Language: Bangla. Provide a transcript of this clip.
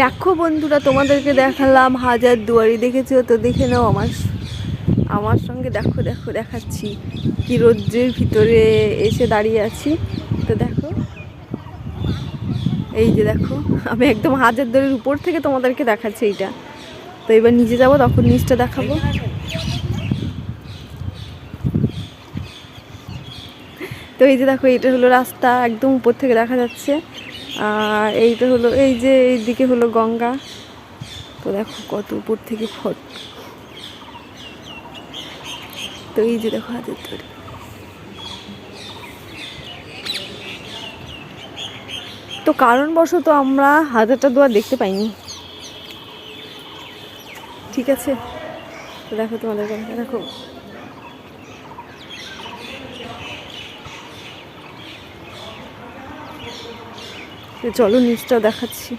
দেখো বন্ধুরা, তোমাদেরকে দেখালাম হাজার দুয়ারি দেখেছ তো? দেখে নাও আমার আমার সঙ্গে দেখো দেখো, দেখাচ্ছি কি রোদ্রের ভিতরে এসে দাঁড়িয়ে আছি। তো দেখো, এই যে দেখো, আমি একদম হাজার দুয়ারির উপর থেকে তোমাদেরকে দেখাচ্ছি এইটা। তো এবার নিচে যাব, তখন নিচটা দেখাবো। তো এই যে দেখো, এইটা হলো রাস্তা, একদম উপর থেকে দেখা যাচ্ছে। আর এইটা হলো, এই যে এইদিকে হলো গঙ্গা। তো দেখো কত উপর থেকে ফট। তো এই যে দেখো হাতের ধরে তো কারণবশত আমরা হাজারটা দুয়ার দেখতে পাইনি। ঠিক আছে। তো দেখো তোমাদের দেখো। তো চলো নিচটা দেখাচ্ছি।